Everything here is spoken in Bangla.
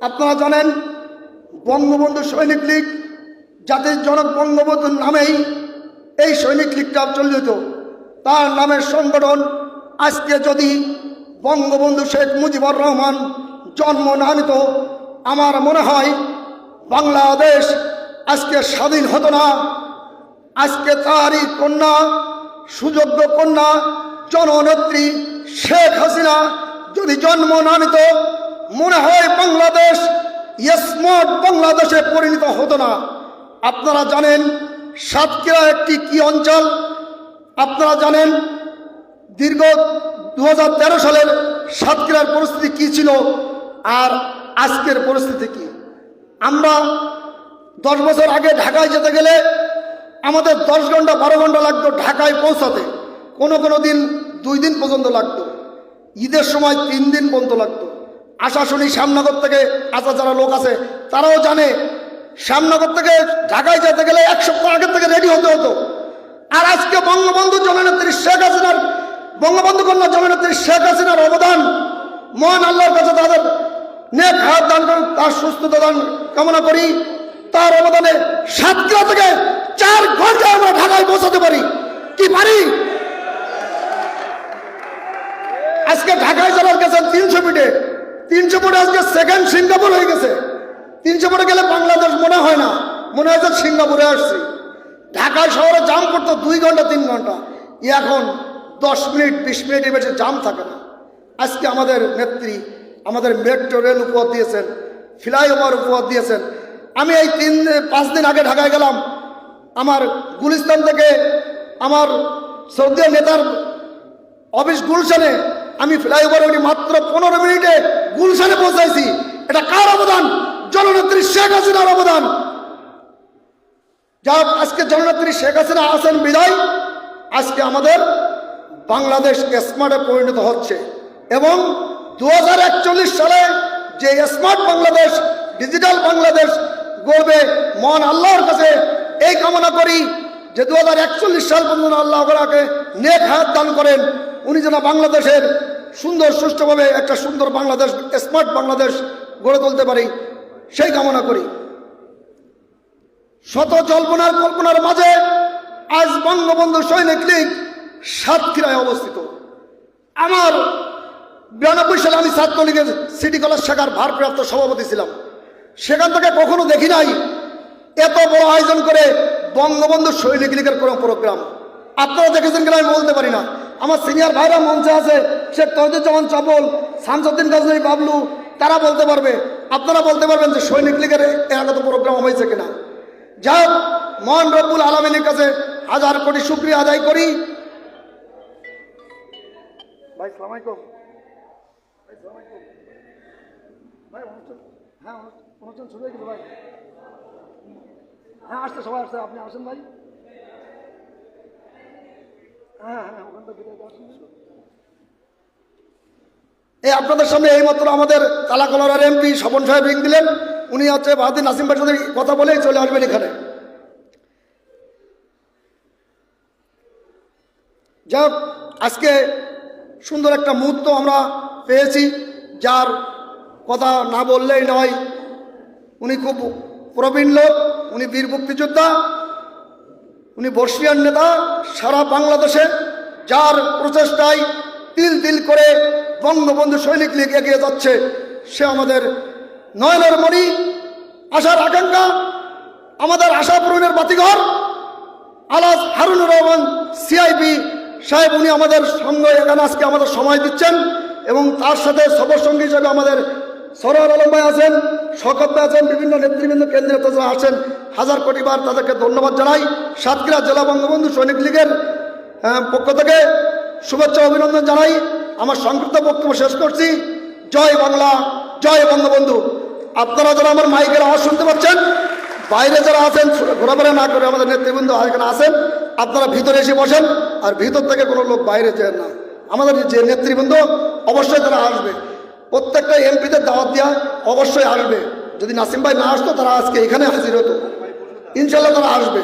আপনারা জানেন, বঙ্গবন্ধু সৈনিক লীগ জাতির জনক বঙ্গবন্ধুর নামেই এই সৈনিক লীগটা চলিত তার নামের সংগঠন আজকে যদি বঙ্গবন্ধু শেখ মুজিবুর রহমান জন্ম না নিত আমার মনে হয় বাংলাদেশ আজকে স্বাধীন হতো না। আজকে তারই কন্যা, সুযোগ্য কন্যা, জননেত্রী শেখ হাসিনা যদি জন্ম না নিত মনে হয় বাংলাদেশ স্মার্ট বাংলাদেশে পরিণত হতো না। আপনারা জানেন সাতক্ষীরা একটি কি অঞ্চল? আপনারা জানেন দীর্ঘ দু হাজার তেরো সালের সাতক্ষীরার পরিস্থিতি কি ছিল আর আজকের পরিস্থিতি কি? আমরা দশ বছর আগে ঢাকায় যেতে গেলে আমাদের দশ ঘণ্টা, বারো ঘণ্টা লাগতো ঢাকায় পৌঁছাতে। কোনো কোনো দিন দুই দিন পর্যন্ত লাগতো। ঈদের সময় তিন দিন পর্যন্ত লাগতো। আশাশুনি শ্যামনগর থেকে আসা যারা লোক আছে, তারাও জানে শ্যামনগর থেকে ঢাকায় যেতে গেলে এক সপ্তাহ আগের থেকে রেডি হতে হতো। আর আজকে বঙ্গবন্ধু জননেত্রী শেখ হাসিনার, বঙ্গবন্ধু কন্যা জননেত্রী শেখ হাসিনার অবদান, মহান আল্লাহর কাছে তাদের নেক হাত দান তার সুস্থতা দান কামনা করি। তার অবদানে সাতক্ষীরা থেকে চার ঘণ্টা আমরা ঢাকায় পৌঁছাতে পারি। কি পারি? আজকে ঢাকায় যারা গেছেন তিনশো ফিটে তিনশো ফুটে আজকে সেকেন্ড সিঙ্গাপুর হয়ে গেছে। তিনশো ফুটে গেলে বাংলাদেশ মনে হয় না, মনে হয় যে সিঙ্গাপুরে আসছি। ঢাকায় শহরে জাম করতো দুই ঘণ্টা, তিন ঘণ্টা। এখন দশ মিনিট, বিশ মিনিটের বেশি জাম থাকে না। আজকে আমাদের নেত্রী, আমাদের মেট্রো রেল উপহার দিয়েছেন ফ্লাইওভার উপহার দিয়েছেন। আমি এই তিন, পাঁচ দিন আগে ঢাকায় গেলাম। আমার গুলিস্তান থেকে আমার সৌদি নেতার অফিস গুলশানে আমি ফ্লাইওভার উঠি মাত্র পনেরো মিনিটে গুলশানে পৌঁছাইছি। এটা কার অবদান? জননেত্রী শেখ হাসিনার অবদান। যা আজকে জননেত্রী শেখ হাসিনা আছেন বিদায়। আজকে আমাদের বাংলাদেশ স্মার্টে পরিণত হচ্ছে। এবং দু সালে যে স্মার্ট বাংলাদেশ, ডিজিটাল বাংলাদেশ গড়বে মন আল্লাহর কাছে এই কামনা করি যে দু হাজার একচল্লিশ সাল পর্যন্ত আল্লাহ ওনাকে নেক হাত দান করেন। উনি যেন বাংলাদেশের সুন্দর, সুষ্ঠুভাবে একটা সুন্দর বাংলাদেশ স্মার্ট বাংলাদেশ গড়ে তুলতে পারি, সেই কামনা করি। শত জল্পনার কল্পনার মাঝে আজ বঙ্গবন্ধু সৈনিক লীগ সাতক্ষীরায় অবস্থিত। আমার বিরানব্বই সালে আমি ছাত্রলীগের সিটি কলেজ শাখার ভারপ্রাপ্ত সভাপতি ছিলাম। সেখান থেকে কখনো দেখি নাই এত বড় আয়োজন করে বঙ্গবন্ধু সৈনিক লীগের কোনো প্রোগ্রাম। আপনারা দেখেছেন কিনা আমি বলতে পারি না। আমার সিনিয়র ভাইরা মঞ্চে আছে শেখ তহিদুজ্জামান চাপল শামসুদ্দিন গজনী বাবলু, তারা বলতে পারবে, আপনারা বলতে পারবেন যে সৈনিক লীগের এর আগে তো প্রোগ্রাম হয়েছে কিনা। যাই হোক, মহান রব্বুল আলমিনের কাছে হাজার কোটি শুক্রিয়া আদায় করি। ভাই, সালাম আলাইকুম। ভাই আলাইকুম। ভাই হ্যাঁ শুরু হয়ে হ্যাঁ আসছে, সবাই আসছে। আপনি আসেন ভাই হ্যাঁ হ্যাঁ ওখানটা বিদায় দিয়ে আসুন। এই আপনাদের সামনে এইমাত্র আমাদের কালাকলার এমপি স্বপন সাহেব রিং দিলেন। উনি হচ্ছে বাহাদিন নাসিম ভাইয়ের সাথে কথা বলেই চলে আসবেন এখানে। যাক আজকে সুন্দর একটা মুহূর্ত আমরা পেয়েছি। যার কথা না বললেই নয়, উনি খুব প্রবীণ লোক, উনি বীর মুক্তিযোদ্ধা। উনি বর্ষিয়ান নেতা, সারা বাংলাদেশে যার প্রচেষ্টায় তিল তিল করে বঙ্গবন্ধু সৈনিক লীগ এগিয়ে যাচ্ছে, সে আমাদের নয়নের মণি, আশার আকাঙ্ক্ষা, আমাদের আশা পূরণের বাতিঘর আলাস হারুনুর রহমান সিআইপি সাহেব, উনি আমাদের সঙ্গে এখানে আজকে আমাদের সময় দিচ্ছেন এবং তার সাথে সফর সঙ্গী হিসেবে আমাদের সরোয়ার আলম ভাই আছেন শকত আছেন, বিভিন্ন নেতৃবৃন্দ কেন্দ্রীয় আছেন। হাজার কোটি বার তাদেরকে ধন্যবাদ জানাই। সাতক্ষীরা জেলা বঙ্গবন্ধু সৈনিক লীগের পক্ষ থেকে শুভেচ্ছা অভিনন্দন জানাই। আমার সংক্ষিপ্ত বক্তব্য শেষ করছি। জয় বাংলা, জয় বঙ্গবন্ধু। আপনারা যারা আমার মাইকের আওয়াজ শুনতে পাচ্ছেন, বাইরে যারা আছেন ঘোরাফেরা না করে আমাদের নেতৃবৃন্দ এখানে আছেন, আপনারা ভিতরে এসে বসেন, আর ভিতর থেকে কোনো লোক বাইরে যায় না। আমাদের যে নেতৃবৃন্দ অবশ্যই তারা আসবে। প্রত্যেকটা এমপিদের দাওয়াত দেওয়া অবশ্যই আসবে। যদি নাসিম ভাই না আসতো, তারা আজকে এখানে হাজির হতো। ইনশাল্লাহ তারা আসবে।